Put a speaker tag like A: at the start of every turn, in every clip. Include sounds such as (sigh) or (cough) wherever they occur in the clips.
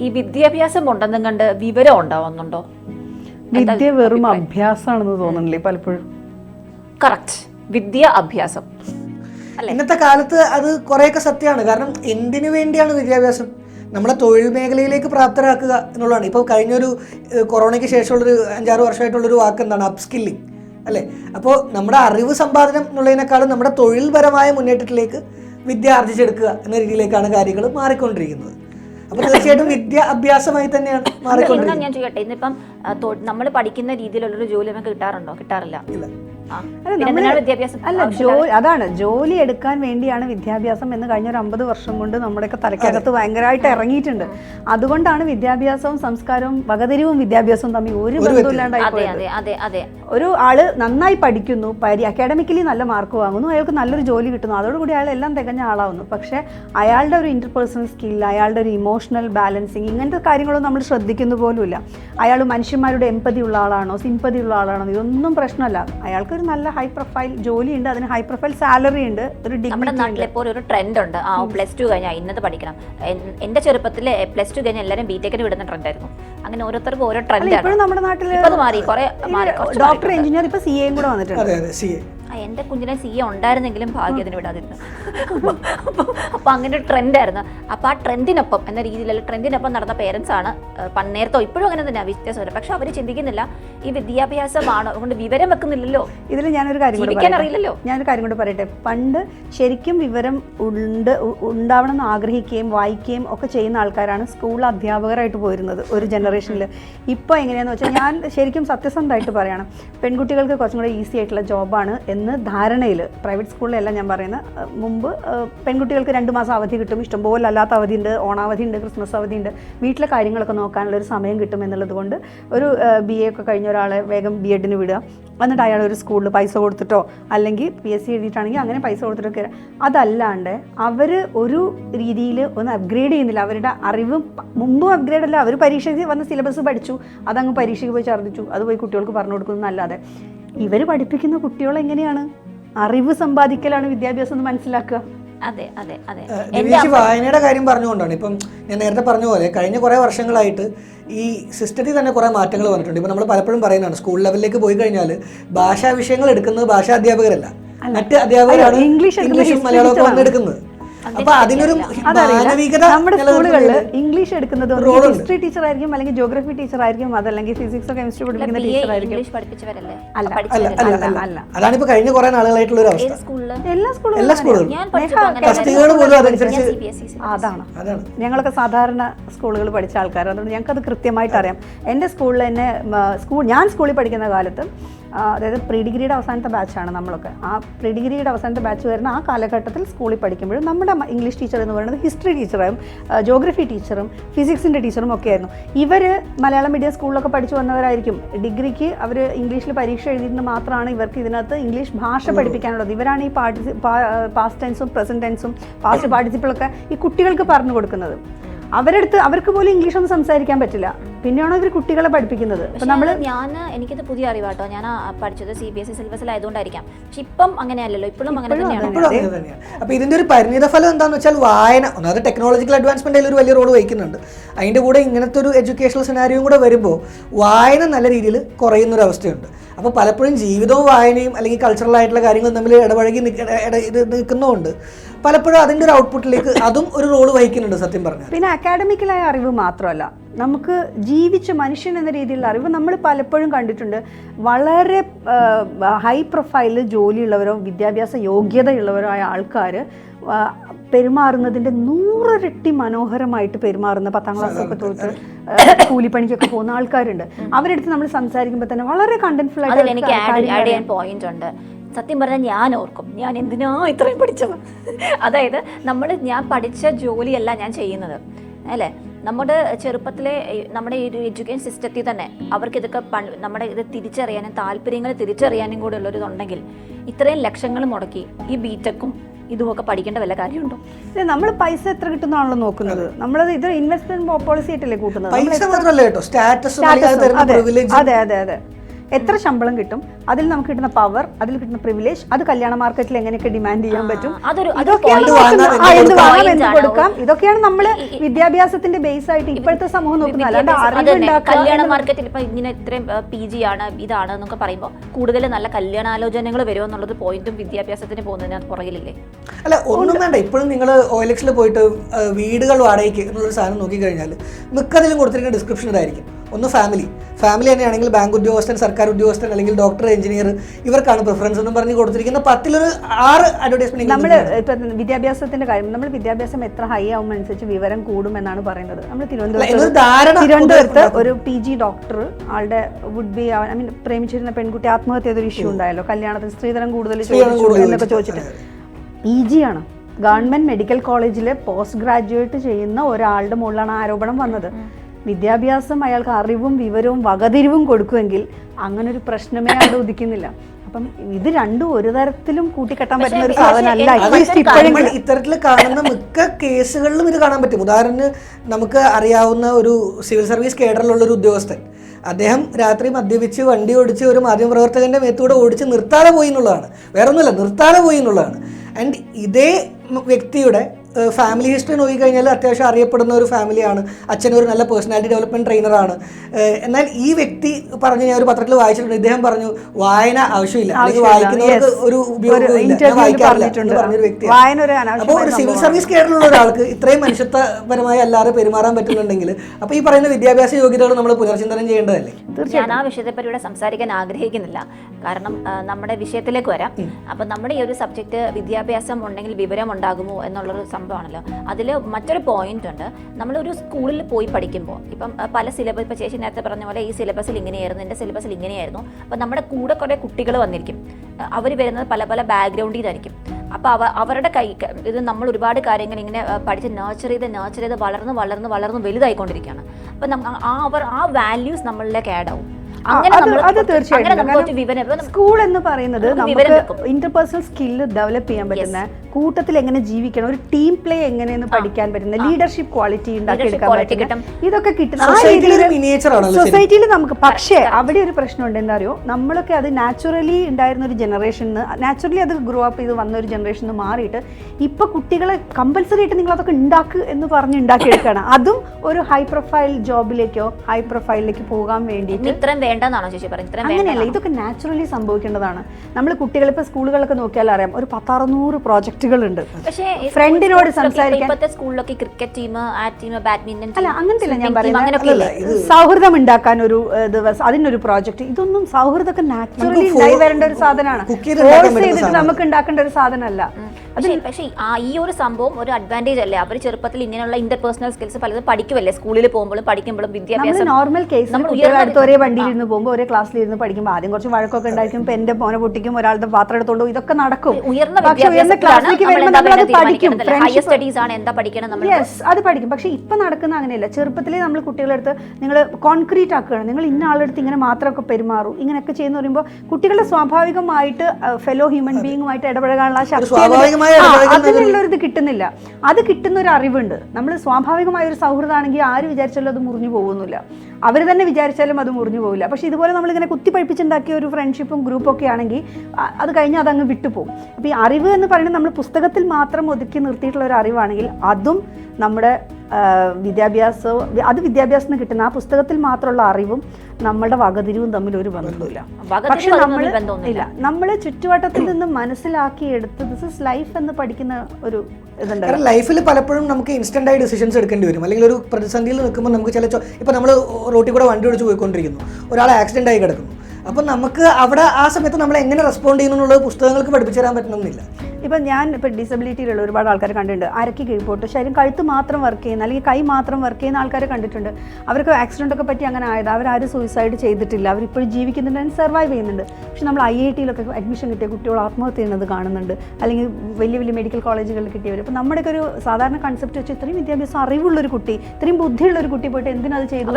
A: ഈ വിദ്യാഭ്യാസം ഉണ്ടെന്നും കണ്ട് വിവരം ഉണ്ടാവുന്നുണ്ടോ?
B: വിദ്യ വെറും അഭ്യാസമാണെന്ന് തോന്നുന്നില്ലേ പലപ്പോഴും?
A: കറക്റ്റ് വിദ്യ അഭ്യാസം.
C: ഇന്നത്തെ കാലത്ത് അത് കുറേയൊക്കെ സത്യമാണ്. കാരണം എന്തിനു വേണ്ടിയാണ് വിദ്യാഭ്യാസം? നമ്മളെ തൊഴിൽ മേഖലയിലേക്ക് പ്രാപ്തരാക്കുക എന്നുള്ളതാണ്. ഇപ്പോൾ കഴിഞ്ഞൊരു കൊറോണയ്ക്ക് ശേഷമുള്ളൊരു അഞ്ചാറ് വർഷമായിട്ടുള്ളൊരു വാക്ക് എന്താണ് അപ്സ്കില്ലിംഗ് അല്ലേ? അപ്പോൾ നമ്മുടെ അറിവ് സമ്പാദനം എന്നുള്ളതിനേക്കാളും നമ്മുടെ തൊഴിൽപരമായ മുന്നേറ്റത്തിലേക്ക് വിദ്യ ആർജിച്ചെടുക്കുക എന്ന രീതിയിലേക്കാണ് കാര്യങ്ങൾ മാറിക്കൊണ്ടിരിക്കുന്നത്. അപ്പോൾ തീർച്ചയായിട്ടും വിദ്യ അഭ്യാസമായി തന്നെയാണ് മാറിക്കൊണ്ടിരിക്കുന്നത്.
A: ഞാൻ ചോദിക്കട്ടെ ഇന്നിപ്പം നമ്മൾ പഠിക്കുന്ന രീതിയിലുള്ളൊരു ജോലി നമുക്ക് കിട്ടാറുണ്ടോ? കിട്ടാറില്ല.
B: അല്ല,
A: പിന്നെ വിദ്യാഭ്യാസം
B: അല്ല ജോലി അതാണ്. ജോലി എടുക്കാൻ വേണ്ടിയാണ് വിദ്യാഭ്യാസം എന്ന് കഴിഞ്ഞ ഒരു അമ്പത് വർഷം കൊണ്ട് നമ്മുടെയൊക്കെ തലക്കകത്ത് ഭയങ്കരമായിട്ട് ഇറങ്ങിയിട്ടുണ്ട്. അതുകൊണ്ടാണ് വിദ്യാഭ്യാസവും സംസ്കാരവും വകതിരിവും വിദ്യാഭ്യാസവും തമ്മിൽ ഒരു ബന്ധമില്ലാണ്ടായി
A: അതെ അതെ അതെ അതെ.
B: ഒരു ആൾ നന്നായി പഠിക്കുന്നു അക്കാഡമിക്കലി നല്ല മാർക്ക് വാങ്ങുന്നു അയാൾക്ക് നല്ലൊരു ജോലി കിട്ടുന്നു അതോടുകൂടി അയാൾ എല്ലാം തികഞ്ഞ ആളാവുന്നു. പക്ഷേ അയാളുടെ ഒരു ഇന്റർപേഴ്സണൽ സ്കിൽ അയാളുടെ ഒരു ഇമോഷണൽ ബാലൻസിങ് ഇങ്ങനത്തെ കാര്യങ്ങളൊന്നും നമ്മൾ ശ്രദ്ധിക്കുന്ന പോലുമില്ല. അയാൾ മനുഷ്യന്മാരുടെ എമ്പതി ഉള്ള ആളാണോ സിമ്പതി ഉള്ള ആളാണോ ഇതൊന്നും പ്രശ്നമല്ല. അയാൾക്ക് ഒരു നല്ല ഹൈ പ്രൊഫൈൽ ജോലി ഉണ്ട് അതിന് ഹൈ പ്രൊഫൈൽ സാലറി ഉണ്ട് ഒരു
A: നമ്മുടെ
B: ഡിഗ്രി
A: നാട്ടിൽ ഇപ്പോൾ ഒരു ട്രെൻഡ് ഉണ്ട്. ആ പ്ലസ് ടു കഴിഞ്ഞാൽ ഇന്നത് പഠിക്കണം. എന്റെ ചെറുപ്പത്തിൽ പ്ലസ് ടു കഴിഞ്ഞാൽ എല്ലാവരും ബിടെക്കിന് വിടുന്ന ട്രെൻഡ് ആയിരുന്നു. അങ്ങനെ ഓരോരുത്തർക്കും ഓരോ ട്രെൻഡ്
B: ഇപ്പോഴും നമ്മുടെ നാട്ടിൽ
A: ഇപ്പൊ അത് മാറി കുറെ മാറി
B: ഡോക്ടർ എഞ്ചിനീയർ ഇപ്പൊ സി എയും കൂടെ വന്നിട്ടുണ്ട്.
C: അതെ അതെ സി എ
A: ആ, എന്റെ കുഞ്ഞിനെ സി എ ഉണ്ടായിരുന്നെങ്കിലും ഭാഗ്യത്തിന് വിടാതിരുന്നു. അപ്പോൾ അങ്ങനെ ഒരു ട്രെൻഡായിരുന്നു. അപ്പോൾ ആ ട്രെൻഡിനൊപ്പം എന്ന രീതിയിലുള്ള ട്രെൻഡിനൊപ്പം നടന്ന പേരൻസ് ആണ് ഏഹ്, ഇപ്പോഴും അങ്ങനെ തന്നെ വ്യത്യാസമില്ല പക്ഷെ അവർ ചിന്തിക്കുന്നില്ല ഈ വിദ്യാഭ്യാസമാണ്? അതുകൊണ്ട് വിവരം വെക്കുന്നില്ലല്ലോ?
B: ഇതിൽ ഞാനൊരു കാര്യം.
A: അറിയില്ലല്ലോ.
B: ഞാനൊരു കാര്യം കൂടെ പറയട്ടെ? പണ്ട് ശരിക്കും വിവരം ഉണ്ട് ഉണ്ടാവണം എന്ന് ആഗ്രഹിക്കുകയും വായിക്കുകയും ഒക്കെ ചെയ്യുന്ന ആൾക്കാരാണ് സ്കൂൾ അധ്യാപകരായിട്ട് പോയിരുന്നത് ഒരു ജനറേഷനിൽ ഇപ്പോൾ എങ്ങനെയാണെന്ന് വെച്ചാൽ ഞാൻ ശരിക്കും സത്യസന്ധമായിട്ട് പറയണം പെൺകുട്ടികൾക്ക് കുറച്ചും കൂടെ ഈസി ആയിട്ടുള്ള ജോബാണ് എന്ന് ധാരണയിൽ പ്രൈവറ്റ് സ്കൂളിലല്ല ഞാൻ പറയുന്നത് മുമ്പ് പെൺകുട്ടികൾക്ക് രണ്ട് മാസം അവധി കിട്ടും ഇഷ്ടംപോലെ അല്ലാത്ത അവധി ഉണ്ട് ഓണാവധി ഉണ്ട് ക്രിസ്മസ് അവധി ഉണ്ട്. വീട്ടിലെ കാര്യങ്ങളൊക്കെ നോക്കാനുള്ള ഒരു സമയം കിട്ടും എന്നുള്ളത് കൊണ്ട് ഒരു ബി എ ഒക്കെ കഴിഞ്ഞ ഒരാളെ വേഗം ബി എഡിന് വിടുക. എന്നിട്ട് അയാൾ ഒരു സ്കൂളിൽ പൈസ കൊടുത്തിട്ടോ അല്ലെങ്കിൽ പി എസ് സി എഴുതിയിട്ടാണെങ്കിൽ അങ്ങനെ പൈസ കൊടുത്തിട്ടൊക്കെ അതല്ലാണ്ട് അവർ ഒരു രീതിയിൽ ഒന്ന് അപ്ഗ്രേഡ് ചെയ്യുന്നില്ല. അവരുടെ അറിവ് മുമ്പും അപ്ഗ്രേഡ് അല്ല. അവർ പരീക്ഷയ്ക്ക് വന്ന സിലബസ് പഠിച്ചു. അതങ്ങ് പരീക്ഷയ്ക്ക് പോയി ഛർദ്ദിച്ചു. അത് പോയി കുട്ടികൾക്ക് പറഞ്ഞു കൊടുക്കുന്നതല്ലാതെ. ഇവർ പഠിപ്പിക്കുന്ന കുട്ടികൾ എങ്ങനെയാണ്? അറിവ് സമ്പാദിക്കലാണ് വിദ്യാഭ്യാസം എന്ന് മനസ്സിലാക്കുക.
A: അതെ അതെ അതെ.
C: വായനയുടെ കാര്യം പറഞ്ഞുകൊണ്ടാണ്. ഇപ്പം ഞാൻ നേരത്തെ പറഞ്ഞ പോലെ കഴിഞ്ഞ കുറേ വർഷങ്ങളായിട്ട് ഈ സിസ്റ്റത്തിൽ തന്നെ കുറേ മാറ്റങ്ങൾ വന്നിട്ടുണ്ട്. ഇപ്പം നമ്മൾ പലപ്പോഴും പറയുന്നതാണ് സ്കൂൾ ലെവലിലേക്ക് പോയി കഴിഞ്ഞാൽ ഭാഷാ വിഷയങ്ങൾ എടുക്കുന്നത് ഭാഷാ അധ്യാപകരല്ല. മറ്റ് അധ്യാപകരാണ്
B: ഇംഗ്ലീഷ്
C: മലയാളമൊക്കെ
B: വന്നെടുക്കുന്നത്.
C: എടുക്കുന്നത് അപ്പൊ അതിനൊരു
B: നമ്മുടെ സ്കൂളുകളിൽ ഇംഗ്ലീഷ് എടുക്കുന്നത് ഹിസ്റ്ററി ടീച്ചർ ആയിരിക്കും അല്ലെങ്കിൽ ജോഗ്രഫി ടീച്ചർ ആയിരിക്കും അതല്ലെങ്കിൽ ഫിസിക്സോ കെമിസ്ട്രി പഠിപ്പിക്കുന്ന ടീച്ചർ ആയിരിക്കും. അല്ല.
C: അതാണിപ്പോ കഴിഞ്ഞ കുറെ നാളുകളായിട്ടുള്ള ഒരു അവസ്ഥ.
B: എല്ലാ സ്കൂളുകളും
C: എല്ലാ. സ്കൂളുകളും തസ്തികകൾ അതനുസരിച്ച്
B: അതാണ്.
C: അതാണ്.
B: ഞങ്ങളൊക്കെ സാധാരണ സ്കൂളുകൾ പഠിച്ച ആൾക്കാരാണ്. അതുകൊണ്ട് ഞങ്ങൾക്ക് അത്. കൃത്യമായിട്ട് അറിയാം. എന്റെ സ്കൂളിൽ തന്നെ സ്കൂൾ ഞാൻ സ്കൂളിൽ പഠിക്കുന്ന കാലത്ത് അതായത് പ്രീ ഡിഗ്രിയുടെ അവസാനത്തെ ബാച്ചാണ് നമ്മളൊക്കെ. ആ പ്രീ ഡിഗ്രിയുടെ അവസാനത്തെ ബാച്ച് വരുന്ന ആ കാലഘട്ടത്തിൽ സ്കൂളിൽ പഠിക്കുമ്പോഴും നമ്മുടെ ഇംഗ്ലീഷ് ടീച്ചർ എന്ന് പറയുന്നത് ഹിസ്റ്ററി ടീച്ചറും ജോഗ്രഫി ടീച്ചറും ഫിസിക്സിന്റെ ടീച്ചറും ഒക്കെ ആയിരുന്നു ഇവർ മലയാളം മീഡിയം സ്കൂളിലൊക്കെ പഠിച്ചു വന്നവരായിരിക്കും. ഡിഗ്രിക്ക് അവർ ഇംഗ്ലീഷിൽ പരീക്ഷ എഴുതിയിരുന്ന മാത്രമാണ് ഇവർക്ക് ഇതിനകത്ത് ഇംഗ്ലീഷ് ഭാഷ പഠിപ്പിക്കാനുള്ളത്. ഇവരാണ് ഈ പാർട്ടിസി പാസ്റ്റ് ടെൻസും പ്രസന്റ് ടെൻസും പാസ്റ്റ് പാർട്ടിസിപ്പിളൊക്കെ ഈ കുട്ടികൾക്ക് പറഞ്ഞു കൊടുക്കുന്നത്. അവരെടുത്ത് അവർക്ക് പോലും ഇംഗ്ലീഷ് ഒന്നും സംസാരിക്കാൻ പറ്റില്ല. പിന്നെയാണോ ഇവർ കുട്ടികളെ പഠിപ്പിക്കുന്നത്? അപ്പൊ നമ്മൾ
A: ഞാൻ എനിക്കിത് പുതിയ അറിവാട്ടോ. ഞാൻ പഠിച്ചത് സി ബി എസ് ഇ സിലബസിലായതുകൊണ്ടായിരിക്കാം പക്ഷെ ഇപ്പം അങ്ങനെയല്ലല്ലോ ഇപ്പോഴും അങ്ങനെ തന്നെയാണ്.
C: ഇപ്പോഴും അങ്ങനെ തന്നെയാണ്. അപ്പോൾ ഇതിന്റെ ഒരു പരിണിത ഫലം എന്താണെന്ന് വെച്ചാൽ വായന. ഒന്നാമത് ടെക്നോളജിക്കൽ അഡ്വാൻസ്മെന്റ് ഒരു വലിയ റോൾ വഹിക്കുന്നുണ്ട്. അതിന്റെ കൂടെ ഇങ്ങനത്തെ ഒരു എഡ്യൂക്കേഷണൽ സിനാരിയും കൂടെ വരുമ്പോൾ വായന നല്ല രീതിയിൽ കുറയുന്ന ഒരു അവസ്ഥയുണ്ട്. അപ്പോൾ പലപ്പോഴും ജീവിതവും വായനയും അല്ലെങ്കിൽ കൾച്ചറൽ ആയിട്ടുള്ള കാര്യങ്ങളും തമ്മിൽ ഇടപഴകി ഇത് നിൽക്കുന്നതുകൊണ്ട് പലപ്പോഴും അതിന്റെ ഒരു ഔട്ട്പുട്ടിലേക്ക് അതും ഒരു റോൾ വഹിക്കുന്നുണ്ട് സത്യം പറഞ്ഞാൽ.
B: പിന്നെ അക്കാഡമിക്കലായ അറിവ് മാത്രമല്ല. നമുക്ക് ജീവിച്ച മനുഷ്യൻ എന്ന രീതിയിലുള്ള അറിവ് നമ്മൾ പലപ്പോഴും കണ്ടിട്ടുണ്ട്. വളരെ ഹൈ പ്രൊഫൈലിൽ ജോലിയുള്ളവരോ വിദ്യാഭ്യാസ യോഗ്യതയുള്ളവരോ ആയ ആൾക്കാർ പെരുമാറുന്നതിന്റെ നൂറിരട്ടി മനോഹരമായിട്ട് പെരുമാറുന്ന പത്താം ക്ലാസ് ഒക്കെ തോറ്റ് കൂലിപ്പണിക്കൊക്കെ പോകുന്ന ആൾക്കാരുണ്ട്. അവരെടുത്ത് നമ്മൾ സംസാരിക്കുമ്പോൾ തന്നെ വളരെ കണ്ടൻഫുൾ
A: അതിൽ എനിക്ക് ആഡ്
B: ആയിട്ട്
A: ആഡ് ചെയ്യാൻ പോയിന്റ് ഉണ്ട്. സത്യം പറഞ്ഞാൽ ഞാൻ ഓർക്കും. ഞാൻ എന്തിനാ ഇത്രയും പഠിച്ചത്? (laughs) അതായത് നമ്മൾ ഞാൻ പഠിച്ച ജോലിയല്ല ഞാൻ ചെയ്യുന്നത്. അല്ലേ? നമ്മുടെ ചെറുപ്പത്തിലെ നമ്മുടെ ഈ ഒരു എഡ്യൂക്കേഷൻ സിസ്റ്റത്തിൽ തന്നെ അവർക്ക് ഇതൊക്കെ നമ്മുടെ ഇത് തിരിച്ചറിയാനും താല്പര്യങ്ങൾ തിരിച്ചറിയാനും കൂടെ ഉള്ളൊരിതുണ്ടെങ്കിൽ ഇത്രയും ലക്ഷങ്ങൾ മുടക്കി ഈ ബിടെക്കും ഇതുമൊക്കെ പഠിക്കേണ്ട വല്ല കാര്യമുണ്ടോ?
B: നമ്മൾ പൈസ എത്ര കിട്ടുന്നതാണല്ലോ നോക്കുന്നത്. നമ്മൾ ഇത് ഇൻവെസ്റ്റ്മെന്റ് പോളിസി ആയിട്ടല്ലേ കൂട്ടുന്നത്.
C: പൈസ മാത്രമല്ല കേട്ടോ. സ്റ്റാറ്റസ്
B: സ്റ്റാറ്റസും,
C: തരുന്ന പ്രിവിലേജ്
B: അതെ അതെ അതെ. എത്ര ശമ്പളം കിട്ടും? അതിൽ നമുക്ക് കിട്ടുന്ന പവർ അതിൽ കിട്ടുന്ന പ്രിവിലേജ് അത് കല്യാണ മാർക്കറ്റിൽ എങ്ങനെയൊക്കെ ഡിമാൻഡ് ചെയ്യാൻ പറ്റും? ഇതൊക്കെയാണ്. കൊടുക്കാം. ഇതൊക്കെയാണ് നമ്മൾ വിദ്യാഭ്യാസത്തിന്റെ ബേസ് ആയിട്ട് ഇപ്പോഴത്തെ സമൂഹം നോക്കുന്നത്. അല്ലാണ്ട് അറിവ്
A: കല്യാണ മാർക്കറ്റിൽ ഇപ്പൊ ഇങ്ങനെ ഇത്രയും പി ജി ആണ് ഇതാണ് എന്നൊക്കെ പറയുമ്പോൾ കൂടുതൽ നല്ല കല്യാണാലോചനകൾ വരുമെന്നുള്ളത് പോയിന്റും വിദ്യാഭ്യാസത്തിന് പോകുന്നതിനകത്ത് പുറകിലില്ലേ?
C: അല്ല ഒന്നും വേണ്ട. ഇപ്പോഴും നിങ്ങൾ ഓയിലക്സിൽ പോയിട്ട് വീടുകൾ വാടകയ്ക്ക് എന്നുള്ളൊരു സാധനം നോക്കിക്കഴിഞ്ഞാൽ മിക്കതിലും കൊടുത്തിരിക്കുന്ന ഡിസ്ക്രിപ്ഷൻ ഇതായിരിക്കും. ഒന്ന് ഫാമിലി ഫാമിലി തന്നെയാണെങ്കിൽ ബാങ്ക് ഉദ്യോഗസ്ഥൻ സർക്കാർ ഉദ്യോഗസ്ഥൻ അല്ലെങ്കിൽ ഡോക്ടർ എഞ്ചിനീയർ ഇവർക്കാണ് പ്രിഫറൻസ് എന്ന് പറഞ്ഞു കൊടുത്തിരിക്കുന്ന പത്തിലൊരു ആറ് അഡ്വർടൈസ്മെന്റ്
B: നമ്മൾ ഇപ്പൊ വിദ്യാഭ്യാസത്തിന്റെ കാര്യം നമ്മൾ വിദ്യാഭ്യാസം എത്ര ഹൈ ആവുമ്പോൾ അനുസരിച്ച് വിവരം കൂടും എന്നാണ് പറയുന്നത്. നമ്മൾ തിരുവനന്തപുരത്ത് തിരുവനന്തപുരത്ത് ഒരു പി ജി ഡോക്ടർ ആളുടെ വുഡ് ബി ഐ മീൻ പ്രേമിച്ചിരുന്ന പെൺകുട്ടി ആത്മഹത്യ ചെയ്തൊരു ഇഷ്യൂ ഉണ്ടായല്ലോ. കല്യാണത്തിന് സ്ത്രീധനം കൂടുതൽ ചോദിച്ചു എന്നൊക്കെ ചോദിച്ചിട്ട് പി ജി ആണ്. ഗവൺമെന്റ് മെഡിക്കൽ കോളേജിലെ പോസ്റ്റ് ഗ്രാജുവേറ്റ് ചെയ്യുന്ന ഒരാളുടെ മുകളിലാണ് ആരോപണം വന്നത്. വിദ്യാഭ്യാസം അയാൾക്ക് അറിവും വിവരവും വകതിരിവും കൊടുക്കുമെങ്കിൽ അങ്ങനെ ഒരു പ്രശ്നമേ അവിടെ ഉദിക്കുന്നില്ല. അപ്പം ഇത് രണ്ടും ഒരു തരത്തിലും കൂട്ടിക്കെട്ടാൻ പറ്റുന്ന ഒരു സാധനമല്ല.
C: ഇത്തരത്തിൽ കാണുന്ന മിക്ക കേസുകളിലും ഇത് കാണാൻ പറ്റും. ഉദാഹരണത്തിന് നമുക്ക് അറിയാവുന്ന ഒരു സിവിൽ സർവീസ് കേഡറിലുള്ള ഒരു ഉദ്യോഗസ്ഥൻ. അദ്ദേഹം രാത്രി മദ്യപിച്ച് വണ്ടി ഓടിച്ച് ഒരു മാധ്യമപ്രവർത്തകന്റെ മേത്തൂടെ ഓടിച്ച് നിർത്താതെ പോയി എന്നുള്ളതാണ്. വേറൊന്നുമല്ല നിർത്താതെ പോയി എന്നുള്ളതാണ്. ആൻഡ് ഇതേ വ്യക്തിയുടെ ഫാമിലി ഹിസ്റ്ററി നോക്കിക്കഴിഞ്ഞാൽ അത്യാവശ്യം അറിയപ്പെടുന്ന ഒരു ഫാമിലിയാണ് അച്ഛൻ ഒരു നല്ല പേഴ്സണാലിറ്റി ഡെവലപ്മെന്റ് ട്രെയിനറാണ് എന്നാൽ ഈ വ്യക്തി പറഞ്ഞു ഞാൻ ഒരു പത്രത്തിൽ വായിച്ചിട്ടുണ്ട്. ഇദ്ദേഹം പറഞ്ഞു വായന ആവശ്യമില്ല. അല്ലെങ്കിൽ. വായിക്കുന്നവർക്ക് ഒരു ഉപയോഗമില്ല വായിക്കാറില്ല എന്ന് പറഞ്ഞൊരു വ്യക്തിയാണ്.
B: വായന ഒരു അനാവശ്യമായ
C: അപ്പോൾ ഒരു സിവിൽ സർവീസ് കേഡറിലുള്ള ഒരാൾക്ക് ഇത്രയും മനുഷ്യത്വപരമായി അല്ലാതെ പെരുമാറാൻ പറ്റുന്നുണ്ടെങ്കിൽ അപ്പോൾ ഈ പറയുന്ന വിദ്യാഭ്യാസ യോഗ്യതകൾ നമ്മൾ പുനർചിന്തനം ചെയ്യേണ്ടതല്ലേ?
A: ഞാൻ ആ വിഷയത്തെപ്പറ്റി ഇവിടെ സംസാരിക്കാൻ ആഗ്രഹിക്കുന്നില്ല. കാരണം നമ്മുടെ വിഷയത്തിലേക്ക് വരാം. അപ്പം നമ്മുടെ ഈ ഒരു സബ്ജക്റ്റ് വിദ്യാഭ്യാസം ഉണ്ടെങ്കിൽ വിവരം ഉണ്ടാകുമോ എന്നുള്ളൊരു സംഭവമാണല്ലോ. അതിൽ മറ്റൊരു പോയിന്റ് ഉണ്ട്. നമ്മളൊരു സ്കൂളിൽ പോയി പഠിക്കുമ്പോൾ ഇപ്പം പല സിലബസ് ഇപ്പോൾ ചേച്ചി നേരത്തെ പറഞ്ഞ പോലെ ഈ സിലബസിൽ ഇങ്ങനെയായിരുന്നു എന്റെ സിലബസിൽ ഇങ്ങനെയായിരുന്നു. അപ്പം നമ്മുടെ കൂടെ കുറേ കുട്ടികൾ വന്നിരിക്കും. അവർ വരുന്നത് പല പല ബാക്ക്ഗ്രൗണ്ടിൽ നിന്നായിരിക്കും. അപ്പോൾ അവ അവരുടെ കൈ ഇത് നമ്മൾ ഒരുപാട് കാര്യങ്ങൾ ഇങ്ങനെ പഠിച്ച് നേർച്ചർ ചെയ്ത് നേർച്ചർ ചെയ്ത് വളർന്ന് വളർന്ന് വളർന്ന് വലുതായിക്കൊണ്ടിരിക്കുകയാണ്. അപ്പം നമ്മൾ ആ അവർ ആ വാല്യൂസ് നമ്മളിലേക്ക് ആഡ് ആവും
B: അത് തീർച്ചയായിട്ടും.
A: ഇപ്പം
B: സ്കൂൾ എന്ന് പറയുന്നത്
A: നമുക്ക്
B: ഇന്റർപേഴ്സണൽ സ്കില്ല് ഡെവലപ്പ് ചെയ്യാൻ പറ്റുന്ന കൂട്ടത്തിൽ എങ്ങനെ ജീവിക്കണം ഒരു ടീം പ്ലേ എങ്ങനെയെന്ന് പഠിക്കാൻ പറ്റുന്ന ലീഡർഷിപ്പ് ക്വാളിറ്റി ഉണ്ടാക്കി
A: എടുക്കാൻ
B: പറ്റും ഇതൊക്കെ കിട്ടുന്ന
C: സൊസൈറ്റിയിൽ
B: നമുക്ക്. പക്ഷേ അവിടെ ഒരു പ്രശ്നം ഉണ്ട് എന്താ അറിയോ? നമ്മളൊക്കെ അത് നാച്ചുറലി ഉണ്ടായിരുന്ന ഒരു ജനറേഷന് നാച്ചുറലി അത് ഗ്രോ അപ്പ് ചെയ്ത് വന്ന ഒരു ജനറേഷന് മാറിയിട്ട് ഇപ്പൊ കുട്ടികളെ കമ്പൽസറി ആയിട്ട് നിങ്ങൾ അതൊക്കെ ഉണ്ടാക്കുക എന്ന് പറഞ്ഞ് ഉണ്ടാക്കിയെടുക്കുകയാണ് അതും ഒരു ഹൈ പ്രൊഫൈൽ ജോബിലേക്കോ ഹൈ പ്രൊഫൈലിലേക്ക് പോകാൻ വേണ്ടിയിട്ട്
A: ഇനി ഇത്രയും വേണ്ടെന്നാണോ ചേച്ചി പറയുന്നത്? ഇത്രയും വേണ്ട
B: അങ്ങനെയല്ല ഇതൊക്കെ നാച്ചുറലി സംഭവിക്കേണ്ടതാണ്. നമ്മൾ കുട്ടികളിപ്പോൾ സ്കൂളുകളൊക്കെ നോക്കിയാൽ അറിയാം ഒരു പത്താറുന്നൂറ് പ്രോജക്റ്റുകൾ ഉണ്ട്
A: പക്ഷേ
B: ഫ്രണ്ടിനോട് സംസാരിക്കാൻ
A: സ്കൂളിലൊക്കെ ക്രിക്കറ്റ് ടീം ആ ടീം ബാഡ്മിന്റൺ
B: അല്ല അങ്ങനത്തെ ഞാൻ പറയുന്നത് സൗഹൃദം ഉണ്ടാക്കാൻ ഒരു ദിവസം അതിനൊരു പ്രോജക്റ്റ്. ഇതൊന്നും സൗഹൃദമൊക്കെ നാച്ചുറലി
C: നമുക്ക്
B: ഉണ്ടായി വരേണ്ട ഒരു സാധനമാണ്. നമുക്ക് ഉണ്ടാക്കേണ്ട ഒരു സാധനമല്ല.
A: പക്ഷേ പക്ഷേ ആ ഈ ഒരു സംഭവം ഒരു അഡ്വാന്റേജ് അല്ലേ? അവർ ചെറുപ്പത്തിൽ ഇങ്ങനെയുള്ള ഇന്റർപേഴ്സണൽ സ്കിൽസ് പലതും പഠിക്കുമല്ലേ? സ്കൂളിൽ പോകുമ്പോഴും പഠിക്കുമ്പോഴും
B: നമ്മൾ
A: വിദ്യാഭ്യാസം
B: നോർമൽ കേസ്
A: നമ്മൾ
B: അടുത്ത് ഒരേ വണ്ടിയിൽ ഇരുന്ന് പോകുമ്പോൾ ഒരേ ക്ലാസ്സിൽ ഇരുന്ന് പഠിക്കുമ്പോൾ ആദ്യം കുറച്ച് വഴക്കൊക്കെ ഉണ്ടായിരിക്കും. ഇപ്പൊ എന്റെ മോനെ പൊട്ടിക്കും ഒരാളുടെ പാത്രം എടുത്തോണ്ടും ഇതൊക്കെ നടക്കും.
A: ഉയർന്ന
B: അത്
A: ഹയർ സ്റ്റഡീസ് ആണ് എന്താ പഠിക്കണം നമ്മൾ
B: യെസ് അത് പഠിക്കും. പക്ഷെ ഇപ്പൊ നടക്കുന്ന അങ്ങനെയല്ല. ചെറുപ്പത്തിലേ നമ്മൾ കുട്ടികളുടെ അടുത്ത് നിങ്ങൾ കോൺക്രീറ്റ് ആക്കുകയാണ്. നിങ്ങൾ ഇന്ന ആളുടെ അടുത്ത് ഇങ്ങനെ മാത്രമൊക്കെ പെരുമാറും. ഇങ്ങനെയൊക്കെ ചെയ്യുന്ന പറയുമ്പോൾ കുട്ടികളുടെ സ്വാഭാവികമായിട്ട് ഫെലോ ഹ്യൂമൻ ബീങ്ങുമായിട്ട് ഇടപഴകാനുള്ള ശക്തി അതിനുള്ള ഒരു ഇത് കിട്ടുന്നില്ല. അത് കിട്ടുന്ന ഒരു അറിവുണ്ട്. നമ്മൾ സ്വാഭാവികമായ ഒരു സൗഹൃദമാണെങ്കിൽ ആര് വിചാരിച്ചാലും അത് മുറിഞ്ഞു പോകുന്നില്ല. അവർ തന്നെ വിചാരിച്ചാലും അത് മുറിഞ്ഞു പോകില്ല പക്ഷെ ഇതുപോലെ നമ്മളിങ്ങനെ കുത്തിപ്പഴിപ്പിച്ചുണ്ടാക്കിയ ഒരു ഫ്രണ്ട്ഷിപ്പും ഗ്രൂപ്പും ഒക്കെ ആണെങ്കിൽ അത് കഴിഞ്ഞാൽ അതങ്ങ് വിട്ടുപോകും. അപ്പോൾ ഈ അറിവ് എന്ന് പറയുന്നത് നമ്മൾ പുസ്തകത്തിൽ മാത്രം ഒതുക്കി നിർത്തിയിട്ടുള്ള ഒരു അറിവാണെങ്കിൽ അതും നമ്മുടെ വിദ്യാഭ്യാസവും അത് വിദ്യാഭ്യാസത്തിൽ നിന്ന് കിട്ടുന്ന ആ പുസ്തകത്തിൽ മാത്രമുള്ള അറിവും നമ്മുടെ വകതിരിവും തമ്മിൽ ഒരു
A: ബന്ധമില്ല.
B: പക്ഷെ നമ്മൾ ഇല്ല നമ്മൾ ചുറ്റുവട്ടത്തിൽ നിന്ന് മനസ്സിലാക്കി എടുത്ത് ദിസ് ഇസ് ലൈഫ് എന്ന് പഠിക്കുന്ന ഒരു ഇതുണ്ട്.
C: ലൈഫിൽ പലപ്പോഴും നമുക്ക് ഇൻസ്റ്റന്റ് ആയി ഡിസിഷൻസ് എടുക്കേണ്ടി വരും. അല്ലെങ്കിൽ ഒരു പ്രതിസന്ധിയിൽ നിൽക്കുമ്പോൾ നമുക്ക് ചില ഇപ്പൊ നമ്മൾ റോട്ടിൽ കൂടെ വണ്ടി ഓടിച്ച് പോയിക്കൊണ്ടിരിക്കുന്നു. ഒരാൾ ആക്സിഡന്റ് ആയി കിടക്കുന്നു. അപ്പം നമുക്ക് അവിടെ ആ സമയത്ത് നമ്മൾ എങ്ങനെ റെസ്പോണ്ട് ചെയ്യുന്നു എന്നുള്ളത് പുസ്തകങ്ങൾക്ക് പഠിപ്പിച്ചു തരാൻ പറ്റണമെന്നില്ല.
B: ഇപ്പം ഞാൻ ഇപ്പം ഡിസബിലിറ്റിയിലുള്ള ഒരുപാട് ആൾക്കാർ കണ്ടിട്ടുണ്ട്. അരക്ക് കീഴ്പോട്ട്. ശരീരം കഴുത്ത് മാത്രം വർക്ക് ചെയ്യുന്ന അല്ലെങ്കിൽ കൈ മാത്രം വർക്ക് ചെയ്യുന്ന ആൾക്കാരെ കണ്ടിട്ടുണ്ട്. അവർക്ക് ആക്സിഡന്റ് ഒക്കെ പറ്റി അങ്ങനെ ആയത്. അവരാരും സൂയിസൈഡ് ചെയ്തിട്ടില്ല. അവരിപ്പോഴും ജീവിക്കുന്നുണ്ട് സർവൈവ് ചെയ്യുന്നുണ്ട്. പക്ഷെ നമ്മൾ ഐ ഐ ടിയിലൊക്കെ അഡ്മിഷൻ കിട്ടിയ കുട്ടികൾ ആത്മഹത്യ ചെയ്യുന്നത് കാണുന്നുണ്ട്. അല്ലെങ്കിൽ വലിയ വലിയ മെഡിക്കൽ കോളേജുകളിൽ കിട്ടിയവർ അപ്പോൾ നമ്മുടെയൊക്കെ ഒരു സാധാരണ കൺസെപ്റ്റ് വെച്ച് ഇത്രയും വിദ്യാഭ്യാസം അറിവുള്ള ഒരു കുട്ടി ഇത്രയും ബുദ്ധിയുള്ള ഒരു കുട്ടി പോയിട്ട് എന്തിനത് ചെയ്തു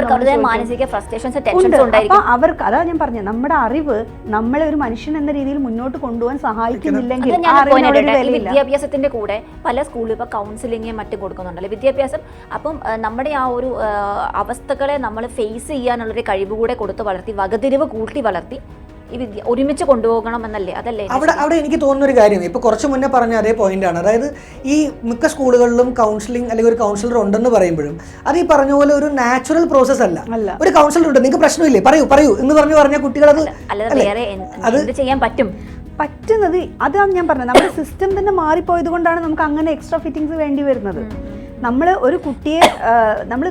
B: അപ്പോൾ അവർക്ക് അതാ ഞാൻ പറഞ്ഞത് നമ്മുടെ അറിവ് നമ്മളെ ഒരു മനുഷ്യൻ എന്ന രീതിയിൽ മുന്നോട്ട് കൊണ്ടുപോകാൻ സഹായിക്കുന്നില്ലെങ്കിൽ
A: അത് വിദ്യാഭ്യാസത്തിന്റെ കൂടെ പല സ്കൂളിൽ ഇപ്പൊ കൗൺസിലിംഗ് മറ്റും കൊടുക്കുന്നുണ്ടല്ലോ വിദ്യാഭ്യാസം അപ്പം നമ്മുടെ ആ ഒരു അവസ്ഥകളെ നമ്മൾ ഫേസ് ചെയ്യാനുള്ളൊരു കഴിവ് കൂടെ കൊടുത്ത് വളർത്തി വകതിരിവ് കൂട്ടി വളർത്തി ഈ വിദ്യ ഒരുമിച്ച് കൊണ്ടുപോകണം എന്നല്ലേ? അതല്ലേ
C: അവിടെ അവിടെ എനിക്ക് തോന്നുന്ന ഒരു കാര്യം ഇപ്പോൾ കുറച്ച് മുന്നേ പറഞ്ഞ അതേ പോയിന്റ് ആണ്. അതായത് ഈ മിക്ക സ്കൂളുകളിലും കൗൺസിലിംഗ് അല്ലെങ്കിൽ ഒരു കൗൺസിലർ ഉണ്ടെന്ന് പറയുമ്പോഴും അത് ഈ പറഞ്ഞ പോലെ ഒരു നാച്ചുറൽ പ്രോസസ് അല്ല. ഒരു കൗൺസിലർ ഉണ്ട് നിങ്ങൾക്ക് പ്രശ്നമില്ലേ? പറയൂ പറയൂ. എന്ന് പറഞ്ഞു പറഞ്ഞ കുട്ടികൾ അത്
A: എന്ത് ചെയ്യാൻ പറ്റും?
B: പറ്റുന്നത് അതാണ് ഞാൻ പറഞ്ഞത്. നമ്മുടെ സിസ്റ്റം തന്നെ മാറിപ്പോയത് കൊണ്ടാണ് നമുക്ക് അങ്ങനെ എക്സ്ട്രാ ഫിറ്റിങ്സ് വേണ്ടി വരുന്നത്. നമ്മൾ ഒരു കുട്ടിയെ നമ്മൾ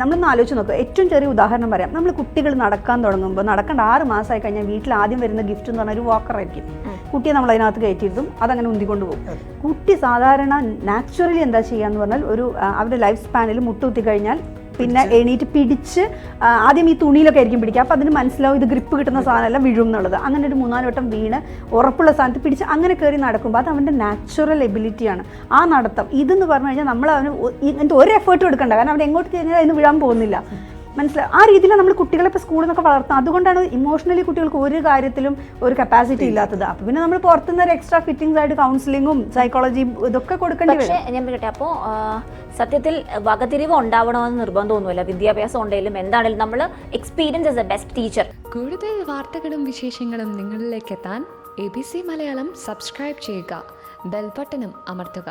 B: നമ്മളൊന്ന് ആലോചിച്ച് നോക്കുക ഏറ്റവും ചെറിയ ഉദാഹരണം പറയാം. നമ്മൾ കുട്ടികൾ നടക്കാൻ തുടങ്ങുമ്പോൾ നടക്കേണ്ട ആറ് മാസമായി കഴിഞ്ഞാൽ വീട്ടിൽ ആദ്യം വരുന്ന ഗിഫ്റ്റ് എന്ന് പറഞ്ഞാൽ ഒരു വാക്കർ ആയിരിക്കും. കുട്ടിയെ നമ്മൾ അതിനകത്ത് കയറ്റിയിരുത്തും അതങ്ങനെ ഉന്തിക്കൊണ്ട് പോകും. കുട്ടി സാധാരണ നാച്ചുറലി എന്താ ചെയ്യുക എന്ന് പറഞ്ഞാൽ ഒരു അവരുടെ ലൈഫ് സ്പാനിൽ മുട്ടുകുത്തി കഴിഞ്ഞാൽ പിന്നെ എണീറ്റ് പിടിച്ച് ആദ്യം ഈ തുണിയിലൊക്കെ ആയിരിക്കും പിടിക്കുക. അപ്പോൾ അതിന് മനസ്സിലാവും ഇത് ഗ്രിപ്പ് കിട്ടുന്ന സാധനമല്ല വീഴും എന്നുള്ളത് അങ്ങനെ ഒരു മൂന്നാൽ വട്ടം വീണ് ഉറപ്പുള്ള സ്ഥാനത്ത് പിടിച്ച് അങ്ങനെ കയറി നടക്കുമ്പോൾ അത് അവന്റെ നാച്ചുറൽ എബിലിറ്റിയാണ് ആ നടത്തം. ഇതെന്ന് പറഞ്ഞു കഴിഞ്ഞാൽ നമ്മൾ അവന് ഇങ്ങനത്തെ ഒരു എഫേർട്ടും എടുക്കണ്ട. കാരണം അവൻ എങ്ങോട്ട് കഴിഞ്ഞാൽ അതിന് വിഴാൻ പോകുന്നില്ല. മനസ്സിലായി ആ രീതിയിലാണ് നമ്മൾ കുട്ടികളെ ഇപ്പോൾ സ്കൂളിൽ നിന്നൊക്കെ വളർത്തുന്നത്. അതുകൊണ്ടാണ് ഇമോഷണലി കുട്ടികൾക്ക് ഒരു കാര്യത്തിലും ഒരു കപ്പാസിറ്റി ഇല്ലാത്തത്. അപ്പോൾ പിന്നെ നമ്മൾ പുറത്തുനിന്ന് ഒരു എക്സ്ട്രാ ഫിറ്റിംഗ്സ് ആയിട്ട് കൗൺസിലിങ്ങും സൈക്കോളജിയും ഇതൊക്കെ കൊടുക്കേണ്ടി വരും.
A: പക്ഷേ ഞാൻ പറയട്ടെ അപ്പോൾ സത്യത്തിൽ വകതിരിവ് ഉണ്ടാവണമെന്ന് നിർബന്ധമൊന്നുമില്ല വിദ്യാഭ്യാസം ഉണ്ടെങ്കിലും എന്താണെങ്കിലും നമ്മൾ experience is a best teacher
D: കൂടുതൽ വാർത്തകളും വിശേഷങ്ങളും നിങ്ങളിലേക്ക് എത്താൻ A B C Malayalam subscribe ചെയ്യുക. ബെൽബട്ടനും അമർത്തുക.